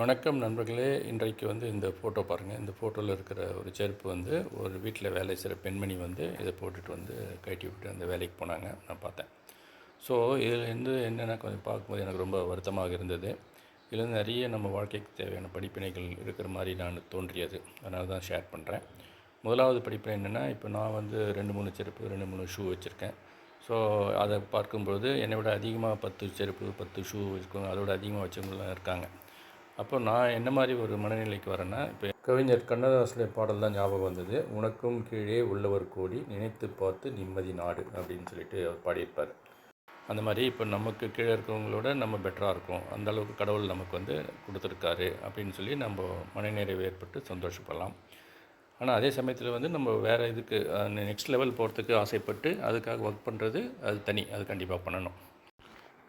வணக்கம் நண்பர்களே. இன்றைக்கு வந்து இந்த ஃபோட்டோ பாருங்கள் இந்த ஃபோட்டோவில் இருக்கிற ஒரு செருப்பு வந்து ஒரு வீட்டில் வேலை செய்கிற பெண்மணி வந்து இதை போட்டுட்டு வந்து கட்டி விட்டு அந்த வேலைக்கு போனாங்க. நான் பார்த்தேன். ஸோ இதில் வந்து என்னென்னா கொஞ்சம் பார்க்கும்போது எனக்கு ரொம்ப வருத்தமாக இருந்தது. இதில் நிறைய நம்ம வாழ்க்கைக்கு தேவையான படிப்பினைகள் இருக்கிற மாதிரி நான் தோன்றியது. அதனால தான் ஷேர் பண்ணுறேன் முதலாவது படிப்பினை என்னென்னா இப்போ நான் வந்து ரெண்டு மூணு செருப்பு ரெண்டு மூணு ஷூ வச்சுருக்கேன். ஸோ அதை பார்க்கும்பொழுது என்னை விட அதிகமாக பத்து செருப்பு பத்து ஷூ வச்சுக்கோங்க அதோட அதிகமாக வச்சவங்களாம் இருக்காங்க. அப்போ நான் என்ன மாதிரி ஒரு மனநிலைக்கு வரேன்னா இப்போ கவிஞர் கண்ணதாசனுடைய பாடல் தான் ஞாபகம் வந்தது. உனக்கும் கீழே உள்ளவர் கோடி நினைத்து பார்த்து நிம்மதி நாடு அப்படின்னு சொல்லிட்டு அவர் பாடியிருப்பார். அந்த மாதிரி இப்போ நமக்கு கீழே இருக்கிறவங்களோட நம்ம பெட்டராக இருக்கோம். அந்த அளவுக்கு கடவுள் நமக்கு வந்து கொடுத்துருக்காரு அப்படின்னு சொல்லி நம்ம மனநிறைவு ஏற்பட்டு சந்தோஷப்படலாம். ஆனால் அதே சமயத்தில் வந்து நம்ம வேறு இதுக்கு நெக்ஸ்ட் லெவல் போகிறதுக்கு ஆசைப்பட்டு அதுக்காக ஒர்க் பண்ணுறது அது தனி. அது கண்டிப்பாக பண்ணணும்.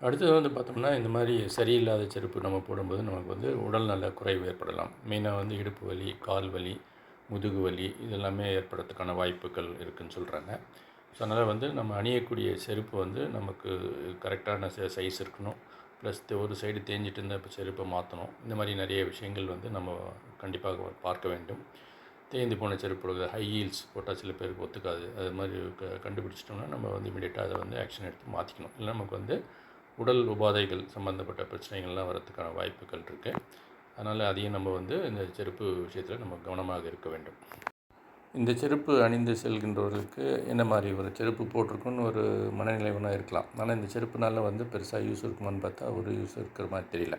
அடுத்தது வந்து பார்த்தோம்னா இந்த மாதிரி சரியில்லாத செருப்பு நம்ம போடும்போது நமக்கு வந்து உடல் நல குறைவு ஏற்படலாம். மெயினாக வந்து இடுப்பு வலி கால் வலி முதுகு வலி இதெல்லாமே ஏற்படுறதுக்கான வாய்ப்புகள் இருக்குதுன்னு சொல்கிறாங்க ஸோ அதனால் வந்து நம்ம அணியக்கூடிய செருப்பு வந்து நமக்கு கரெக்டான சைஸ் இருக்கணும். ப்ளஸ் ஒரு சைடு தேஞ்சிட்டு இருந்த இப்போ செருப்பை மாற்றணும் இந்த மாதிரி நிறைய விஷயங்கள் வந்து நம்ம கண்டிப்பாக பார்க்க வேண்டும். தேய்ந்து போன செருப்பு ஹை ஹீல்ஸ் போட்டால் சில பேருக்கு ஒத்துக்காது. அது மாதிரி க கண்டுபிடிச்சிட்டோம்னா நம்ம வந்து இமீடியட்டாக அதை வந்து ஆக்ஷன் எடுத்து மாற்றிக்கணும் இல்லை நமக்கு வந்து உடல் உபாதைகள் சம்மந்தப்பட்ட பிரச்சனைகள்லாம் வரத்துக்கான வாய்ப்புகள் இருக்குது அதனால் அதையும் நம்ம வந்து இந்த செருப்பு விஷயத்தில் நம்ம கவனமாக இருக்க வேண்டும். இந்த செருப்பு அணிந்து செல்கின்றவர்களுக்கு என்ன மாதிரி ஒரு செருப்பு போட்டிருக்குன்னு ஒரு மனநிலை ஒன்றா இருக்கலாம். ஆனால் இந்த செருப்புனால வந்து பெருசாக யூஸ் இருக்குமான்னு பார்த்தா ஒரு யூஸ் இருக்கிற மாதிரி தெரியல.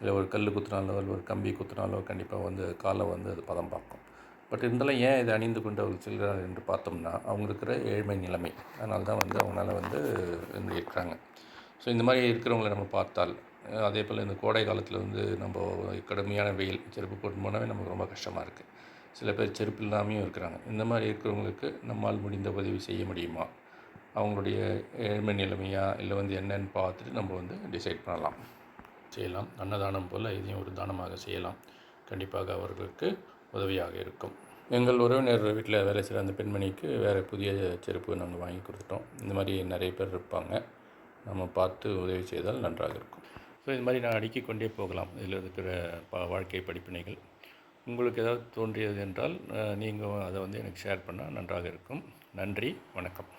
இல்லை ஒரு கல் குத்துனாலோ இல்லை ஒரு கம்பி குத்துனாலோ கண்டிப்பாக வந்து காலை வந்து அது பதம் பார்க்கும். பட் இருந்தாலும் ஏன் இதை அணிந்து கொண்டு அவர்கள் செல்கிறார்கள் என்று பார்த்தோம்னா அவங்க இருக்கிற ஏழ்மை நிலைமை. அதனால தான் வந்து அவங்களால வந்து இருக்கிறாங்க. ஸோ இந்த மாதிரி இருக்கிறவங்களை நம்ம பார்த்தால் அதே போல் இந்த கோடை காலத்தில் வந்து நம்ம கடுமையான வெயில் செருப்பு போட்டு போனாவே நமக்கு ரொம்ப கஷ்டமாக இருக்குது சில பேர் செருப்பு இல்லாமையும் இருக்கிறாங்க. இந்த மாதிரி இருக்கிறவங்களுக்கு நம்மால் முடிந்த உதவி செய்ய முடியுமா? அவங்களுடைய ஏழ்மை நிலைமையா? இல்லை வந்து என்னன்னு பார்த்துட்டு நம்ம வந்து டிசைட் பண்ணலாம். செய்யலாம். அன்னதானம் போல் இதையும் ஒரு தானமாக செய்யலாம். கண்டிப்பாக அவர்களுக்கு உதவியாக இருக்கும். எங்கள் உறவினர் வீட்டில் வேலை செய்கிற அந்த பெண்மணிக்கு வேறு புதிய செருப்பு நாங்கள் வாங்கி கொடுத்துட்டோம். இந்த மாதிரி நிறைய பேர் இருப்பாங்க. நம்ம பார்த்து உதவி செய்தால் நன்றாக இருக்கும். ஸோ இது மாதிரி நான் அடுக்கிக் கொண்டே போகலாம். இதில் இருக்கிற ப வாழ்க்கை படிப்பினைகள். உங்களுக்கு ஏதாவது தோன்றியது என்றால் நீங்கள் அதை வந்து எனக்கு ஷேர் பண்ணால் நன்றாக இருக்கும். நன்றி வணக்கம்.